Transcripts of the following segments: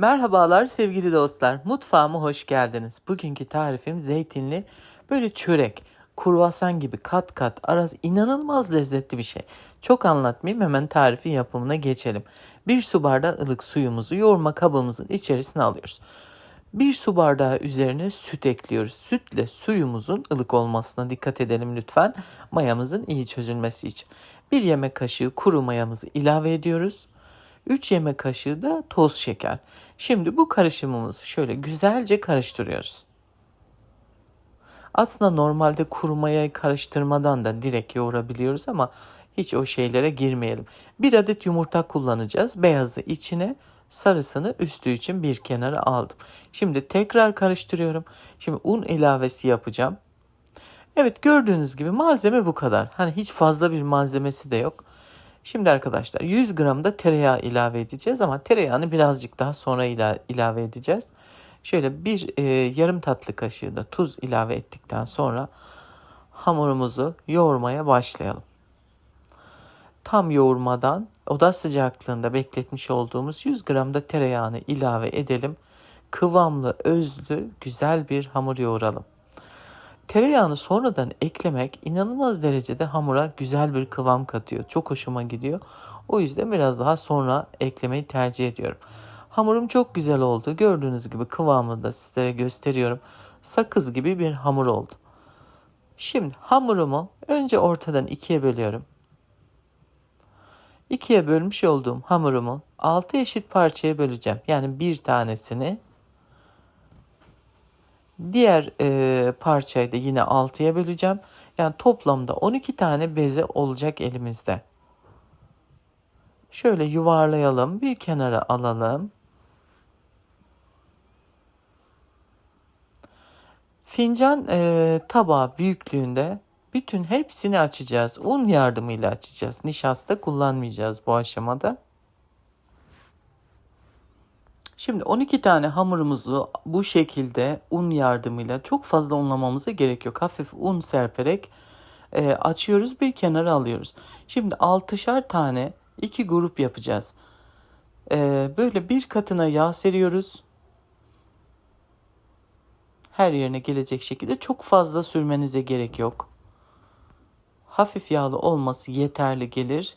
Merhabalar sevgili dostlar. Mutfağıma hoş geldiniz. Bugünkü tarifim zeytinli böyle çörek, kruvasan gibi kat kat arası inanılmaz lezzetli bir şey. Çok anlatmayayım hemen tarifin yapımına geçelim. Bir su bardağı ılık suyumuzu yoğurma kabımızın içerisine alıyoruz. Bir su bardağı üzerine süt ekliyoruz. Sütle suyumuzun ılık olmasına dikkat edelim lütfen. Mayamızın iyi çözülmesi için. Bir yemek kaşığı kuru mayamızı ilave ediyoruz. 3 yemek kaşığı da toz şeker. Şimdi bu karışımımızı şöyle güzelce karıştırıyoruz. Aslında normalde kuru mayayı karıştırmadan da direkt yoğurabiliyoruz ama hiç o şeylere girmeyelim. Bir adet yumurta kullanacağız. Beyazı içine, sarısını üstü için bir kenara aldım. Şimdi tekrar karıştırıyorum. Şimdi un ilavesi yapacağım. Evet gördüğünüz gibi malzeme bu kadar. Hani hiç fazla bir malzemesi de yok. Şimdi arkadaşlar 100 gram da tereyağı ilave edeceğiz ama tereyağını birazcık daha sonra ila, ilave edeceğiz. Şöyle bir e, yarım tatlı kaşığı da tuz ilave ettikten sonra hamurumuzu yoğurmaya başlayalım. Tam yoğurmadan oda sıcaklığında bekletmiş olduğumuz 100 gram da tereyağını ilave edelim. Kıvamlı, özlü, güzel bir hamur yoğuralım. Tereyağını sonradan eklemek inanılmaz derecede hamura güzel bir kıvam katıyor. Çok hoşuma gidiyor. O yüzden biraz daha sonra eklemeyi tercih ediyorum. Hamurum çok güzel oldu. Gördüğünüz gibi kıvamını da sizlere gösteriyorum. Sakız gibi bir hamur oldu. Şimdi hamurumu önce ortadan ikiye bölüyorum. İkiye bölmüş olduğum hamurumu 6 eşit parçaya böleceğim. Yani bir tanesini Diğer e, parçayı da yine 6'ya böleceğim. Yani toplamda 12 tane beze olacak elimizde. Şöyle yuvarlayalım. Bir kenara alalım. Fincan e, tabağı büyüklüğünde bütün hepsini açacağız. Un yardımıyla açacağız. Nişasta kullanmayacağız bu aşamada. Şimdi 12 tane hamurumuzu bu şekilde un yardımıyla çok fazla unlamamıza gerek yok. Hafif un serperek e, açıyoruz bir kenara alıyoruz. Şimdi 6'şar tane iki grup yapacağız. E, böyle bir katına yağ seriyoruz. Her yerine gelecek şekilde çok fazla sürmenize gerek yok. Hafif yağlı olması yeterli gelir.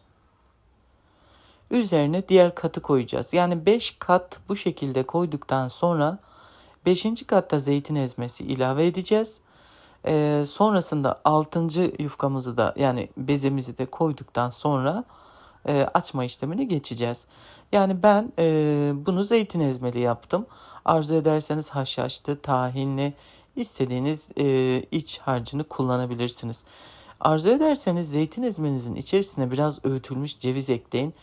Üzerine diğer katı koyacağız. Yani 5 kat bu şekilde koyduktan sonra 5. katta zeytin ezmesi ilave edeceğiz. Ee, sonrasında 6. yufkamızı da yani bezemizi de koyduktan sonra e, açma işlemine geçeceğiz. Yani ben e, bunu zeytin ezmeli yaptım. Arzu ederseniz haşhaşlı, tahinli istediğiniz e, iç harcını kullanabilirsiniz. Arzu ederseniz zeytin ezmenizin içerisine biraz öğütülmüş ceviz ekleyin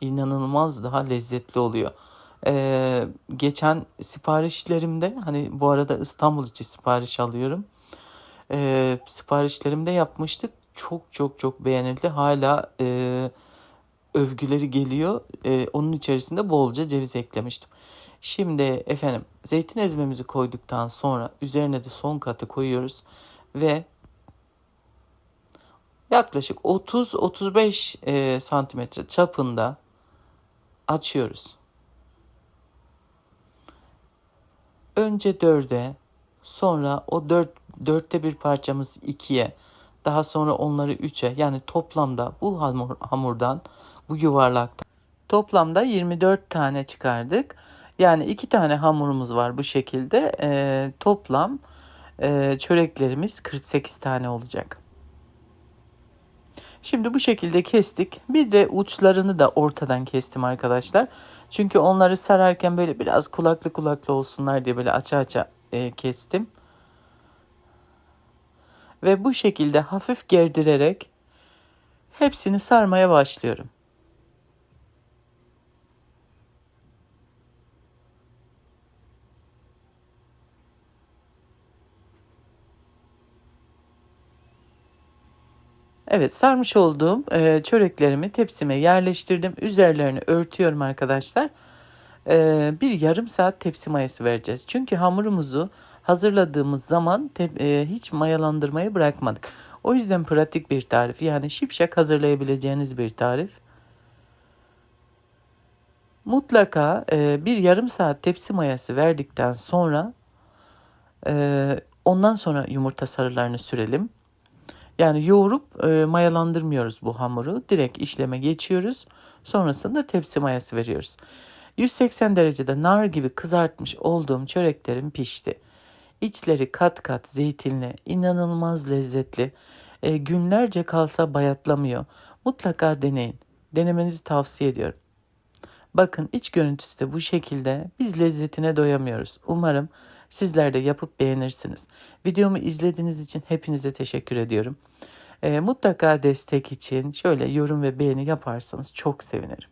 inanılmaz daha lezzetli oluyor. Ee, geçen siparişlerimde hani bu arada İstanbul için sipariş alıyorum. Ee, siparişlerimde yapmıştık. Çok çok çok beğenildi. Hala e, övgüleri geliyor. E, onun içerisinde bolca ceviz eklemiştim. Şimdi efendim zeytin ezmemizi koyduktan sonra üzerine de son katı koyuyoruz ve yaklaşık 30-35 e, santimetre çapında açıyoruz. Önce dörde, sonra o dört, dörtte bir parçamız ikiye, daha sonra onları üçe yani toplamda bu hamur, hamurdan, bu yuvarlaktan toplamda 24 tane çıkardık. Yani iki tane hamurumuz var bu şekilde. E, toplam e, çöreklerimiz 48 tane olacak. Şimdi bu şekilde kestik. Bir de uçlarını da ortadan kestim arkadaşlar. Çünkü onları sararken böyle biraz kulaklı kulaklı olsunlar diye böyle aça aça e, kestim. Ve bu şekilde hafif gerdirerek hepsini sarmaya başlıyorum. Evet sarmış olduğum e, çöreklerimi tepsime yerleştirdim. Üzerlerini örtüyorum arkadaşlar. E, bir yarım saat tepsi mayası vereceğiz. Çünkü hamurumuzu hazırladığımız zaman e, hiç mayalandırmayı bırakmadık. O yüzden pratik bir tarif. Yani şipşak hazırlayabileceğiniz bir tarif. Mutlaka e, bir yarım saat tepsi mayası verdikten sonra e, ondan sonra yumurta sarılarını sürelim. Yani yoğurup e, mayalandırmıyoruz bu hamuru. Direkt işleme geçiyoruz. Sonrasında tepsi mayası veriyoruz. 180 derecede nar gibi kızartmış olduğum çöreklerim pişti. İçleri kat kat zeytinli, inanılmaz lezzetli. E, günlerce kalsa bayatlamıyor. Mutlaka deneyin. Denemenizi tavsiye ediyorum. Bakın iç görüntüsü de bu şekilde. Biz lezzetine doyamıyoruz. Umarım sizler de yapıp beğenirsiniz. Videomu izlediğiniz için hepinize teşekkür ediyorum. E, mutlaka destek için şöyle yorum ve beğeni yaparsanız çok sevinirim.